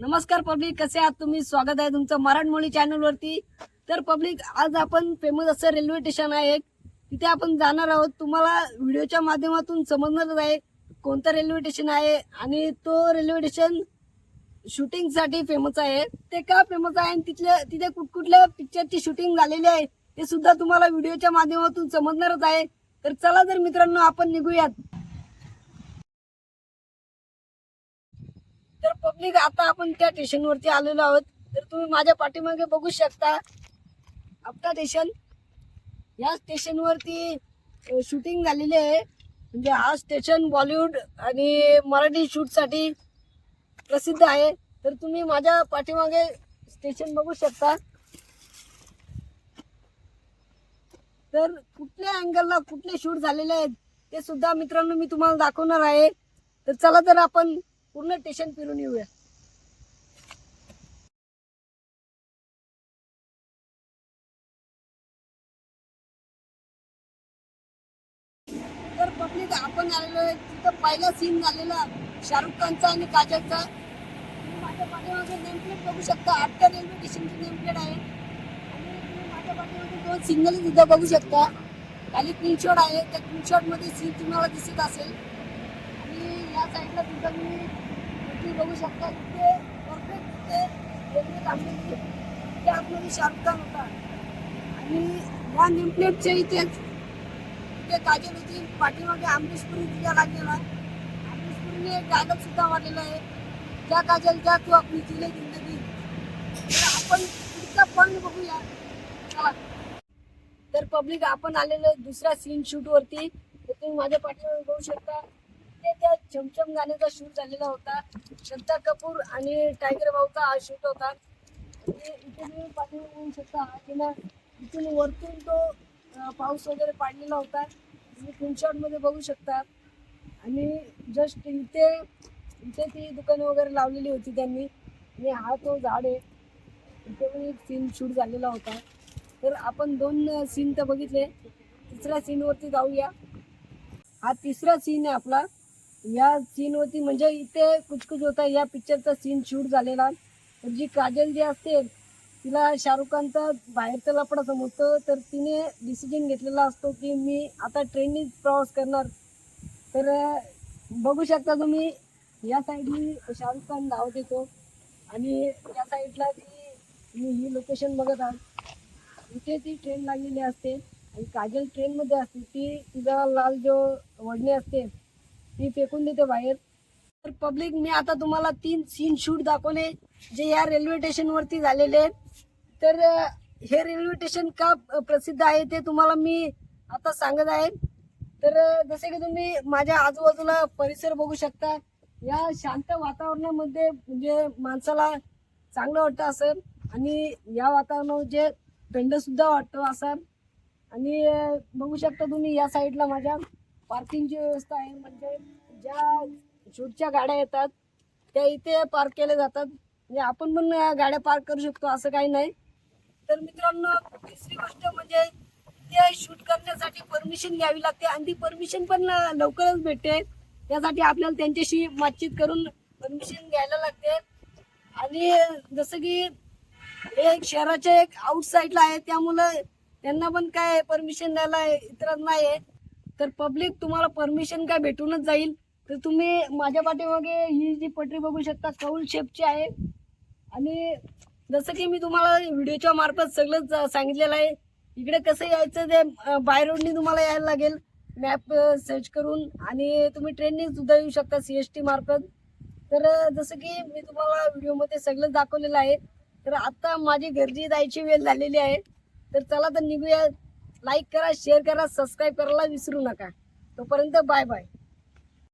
नमस्कार पब्लिक कसे आहात तुम्ही? स्वागत आहे तुमचं मराठमोळी चॅनल वरती. तर पब्लिक आज आपण फेमस असं रेल्वे स्टेशन आहे तिथे आपण जाणार आहोत. तुम्हाला व्हिडिओच्या माध्यमातून समजणारच आहे कोणतं रेल्वे स्टेशन आहे आणि तो रेल्वे स्टेशन शूटिंगसाठी फेमस आहे. ते का फेमस आहे आणि तिथल्या तिथे कुठकुठल्या पिक्चरची शूटिंग झालेली आहे ते सुद्धा तुम्हाला व्हिडिओच्या माध्यमातून समजणारच आहे. तर चला तर मित्रांनो आपण निघूयात. तर पब्लिक आता आपण त्या स्टेशनवरती आलेलो आहोत. तर तुम्ही माझ्या पाठीमागे बघू शकता. आपटा स्टेशन या स्टेशनवरती शूटिंग झालेली आहे. म्हणजे हा स्टेशन बॉलिवूड आणि मराठी शूटसाठी प्रसिद्ध आहे. तर तुम्ही माझ्या पाठीमागे स्टेशन बघू शकता. तर कुठल्या अँगलला कुठले शूट झालेले आहेत ते सुद्धा मित्रांनो मी तुम्हाला दाखवणार आहे. तर चला तर आपण पूर्ण स्टेशन फिरून येऊया. तर पब्लिक आपण आलेलो आहे. तिथं पहिला सीन झालेला शाहरुख खानचा आणि काजलचा. तुम्ही माझ्या पाठीमागे नेमप्लेट बघू शकता आठच्या रेल्वे स्टेशनची नेमप्लेट आहे. आणि माझ्या पाठीमागे दोन सिग्नल सुद्धा बघू शकता. खाली स्क्रीनशॉट आहे. त्या स्क्रीनशॉटमध्ये सीन तुम्हाला दिसत असेल. या साईडला सुद्धा तुम्ही इथे बघू शकता. तिथे परफेक्ट तिथे रेल्वे थांबलेली आहे. त्या आतमध्ये होता. आणि या नेमप्लेटच्या इथेच इथे काजल होती. पाठीमागे अमरीशपुरी तिला लागलेला. अमरीशपुरीने एक डायलॉग सुद्धा वाढलेला आहे. ज्या काजल ज्या तू आपली जिले जिंदगी. तर आपण पुढचा पण बघूया. चला. तर पब्लिक आपण आलेलो आहे दुसऱ्या सीन शूट वरती. तर तुम्ही माझ्या पाठीमागे बघू शकता. चमचम गाण्याचा शूट झालेला होता. श्रद्धा कपूर आणि टायगर भाऊचा हा शूट होता. आणि इथे तुम्ही पाठीमागे शकता की किल्ला इथून वरतून तो पाऊस वगैरे पाडलेला होता. तुम्ही स्क्रीनशॉटमध्ये बघू शकता. आणि जस्ट इथे इथे ती दुकानं वगैरे लावलेली होती त्यांनी. आणि हा तो झाड आहे. इथे पण एक सीन शूट झालेला होता. तर आपण दोन सीन तर बघितले. तिसऱ्या सीनवरती जाऊया. हा तिसरा सीन आहे आपला. या सीनवरती म्हणजे इथे कुछ कुछ होता या पिक्चरचा सीन शूट झालेला. तर जी काजल जी असते तिला शाहरुख खानचा बाहेरचा लपडा समजतो. तर तिने डिसिजन घेतलेला असतो की मी आता ट्रेननीच प्रवास करणार. तर बघू शकता तुम्ही या साईडनी शाहरुख खान धावत येतो आणि या साईडला ती तुम्ही ही लोकेशन बघत आहात इथे ती ट्रेन लागलेली असते. आणि काजल ट्रेनमध्ये असते. ती तिचा लाल जो वडणी असते मी फेकून देते बाहेर. तर पब्लिक मी आता तुम्हाला तीन सीन शूट दाखवले जे या रेल्वे स्टेशनवरती झालेले तर हे रेल्वे स्टेशन का प्रसिद्ध आहे ते तुम्हाला मी आता सांगत आहे. तर जसे की तुम्ही माझ्या आजूबाजूला परिसर बघू शकता. या शांत वातावरणामध्ये म्हणजे माणसाला चांगलं वाटतं असं आणि या वातावरणामध्ये थंडसुद्धा वाटतो असं आणि बघू शकता तुम्ही या साईडला माझ्या. पार्किंगची व्यवस्था आहे म्हणजे ज्या शूटच्या गाड्या येतात त्या इथे पार्क केल्या जातात. म्हणजे आपण पण गाड्या पार्क करू शकतो असं काही नाही. तर मित्रांनो तिसरी गोष्ट म्हणजे ते शूट करण्यासाठी परमिशन घ्यावी लागते आणि ती परमिशन पण लवकरच भेटते. त्यासाठी आपल्याला त्यांच्याशी बातचीत करून परमिशन घ्यायला लागते. आणि जसं की हे एक शहराच्या एक आउट साईडला आहे त्यामुळं त्यांना पण काय परमिशन द्यायला इतर नाही आहे. तर पब्लिक तुम्हाला परमिशन काय भेटूनच जाईल. तर तुम्ही माझ्या पाठीमागे ही जी पटरी बघू शकता कौल शेपची आहे. आणि जसं की मी तुम्हाला व्हिडिओच्या मार्फत सगळंच सांगितलेलं आहे. इकडे कसं यायचं ते बाय रोडनी तुम्हाला यायला लागेल. मॅप सर्च करून. आणि तुम्ही ट्रेननी सुद्धा येऊ शकता सी एस टी मार्फत. तर जसं की मी तुम्हाला व्हिडिओमध्ये सगळंच दाखवलेलं आहे. तर आत्ता माझी घरची जायची वेळ झालेली आहे. तर चला तर निघूया. लाईक करा शेअर करा सबस्क्राईब करायला विसरू नका. तोपर्यंत बाय बाय.